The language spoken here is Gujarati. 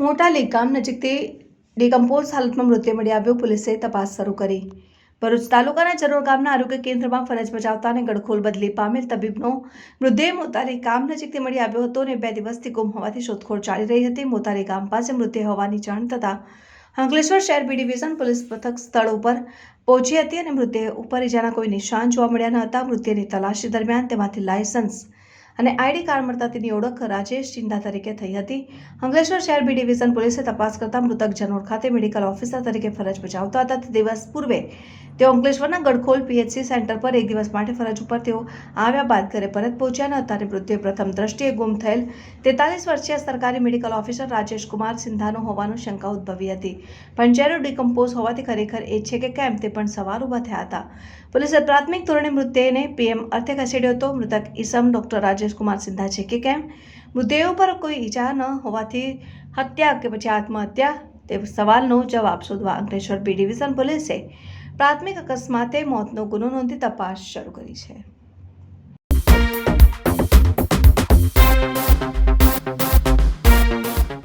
મોટા ગામ નજીકથી ડિકમ્પોઝ હાલતમાં મૃત્યુ મળી આવ્યો પોલીસે તપાસ શરૂ કરી. ભરૂચ તાલુકાના ચરોળ ગામના આરોગ્ય કેન્દ્રમાં ફરજ બજાવતા અને ગડખોલ બદલી પામેલ તબીબનો મૃતદેહ મોતારી ગામ નજીકથી મળી આવ્યો હતો અને બે દિવસથી ગુમ હોવાથી શોધખોળ ચાલી રહી હતી. મોતારી ગામ પાસે મૃતદેહ હોવાની જાણ થતાં અંકલેશ્વર શહેર બી ડિવિઝન પોલીસ મથક સ્થળ ઉપર પહોંચી હતી અને મૃતદેહ ઉપર ઇજાના કોઈ નિશાન જોવા મળ્યા ન હતા. મૃતદેહની તલાશી દરમિયાન તેમાંથી લાયસન્સ અને આઈડી કાર્ડ મળતા તેની ઓળખ રાજેશ ચિંતા તરીકે થઈ હતી. અંકલેશ્વર શહેર બી ડિવિઝન પોલીસે તપાસ કરતા મૃતક જનોર ખાતે મેડિકલ ઓફિસર તરીકે ફરજ બજાવતા હતા. તે દિવસ પૂર્વે તેઓ અંકલેશ્વરના ગડખોલ પીએચસી સેન્ટર પર એક દિવસ માટે ફરજ ઉપર તેઓ આવ્યા બાદ ઘરે પરત પહોંચ્યા ન હતા અને મૃતદેહ પ્રથમ દ્રષ્ટિએ ગુમ થયેલ તેતાલીસ વર્ષીય સરકારી મેડિકલ ઓફિસર રાજેશ કુમાર સિંધાનો હોવાનું શંકા ઉદ્ભવી હતી. પણ ચહેરો ડિકમ્પોઝ હોવાથી ખરેખર એ છે કે કેમ તે પણ સવાલ ઊભા થયા હતા. પોલીસે પ્રાથમિક ધોરણે મૃતદેહને પીએમ અર્થે ખસેડ્યો હતો. મૃતક ઈસમ ડોક્ટર રાજેશ કુમાર સિંધા છે કે કેમ? મૃતદેહો પર કોઈ ઈજા ન હોવાથી હત્યા કે પછી આત્મહત્યા? તે સવાલનો જવાબ શોધવા અંકલેશ્વર બી ડિવિઝન પોલીસે પ્રાથમિક અકસ્માતે મોતનો ગુનો નોંધી તપાસ શરૂ કરી છે.